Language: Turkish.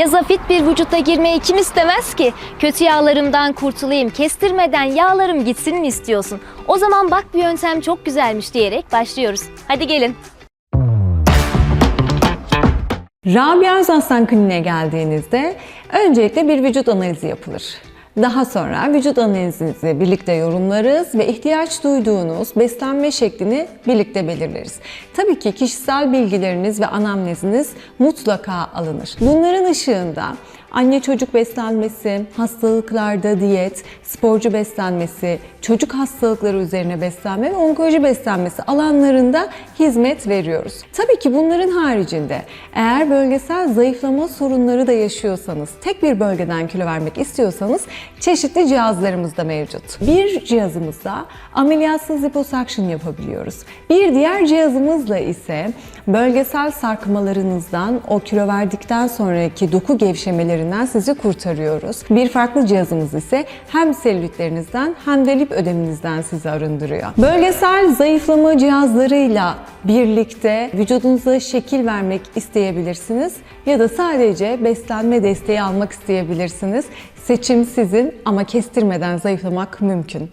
Yaza fit bir vücutta girmeyi kim istemez ki? Kötü yağlarımdan kurtulayım, kestirmeden yağlarım gitsin mi istiyorsun? O zaman bak bir yöntem çok güzelmiş diyerek başlıyoruz. Hadi gelin. Rabia Özaslan Kliniğe geldiğinizde öncelikle bir vücut analizi yapılır. Daha sonra vücut analizinizi birlikte yorumlarız ve ihtiyaç duyduğunuz beslenme şeklini birlikte belirleriz. Tabii ki kişisel bilgileriniz ve anamneziniz mutlaka alınır. Bunların ışığında anne çocuk beslenmesi, hastalıklarda diyet, sporcu beslenmesi, çocuk hastalıkları üzerine beslenme ve onkoloji beslenmesi alanlarında hizmet veriyoruz. Tabii ki bunların haricinde eğer bölgesel zayıflama sorunları da yaşıyorsanız, tek bir bölgeden kilo vermek istiyorsanız çeşitli cihazlarımız da mevcut. Bir cihazımızda ameliyatsız liposuction yapabiliyoruz. Bir diğer cihazımızla ise bölgesel sarkmalarınızdan, o kilo verdikten sonraki doku gevşemelerinden sizi kurtarıyoruz. Bir farklı cihazımız ise hem selülitlerinizden hem de lip ödeminizden sizi arındırıyor. Bölgesel zayıflama cihazlarıyla birlikte vücudunuza şekil vermek isteyebilirsiniz ya da sadece beslenme desteği almak isteyebilirsiniz. Seçim sizin ama kestirmeden zayıflamak mümkün.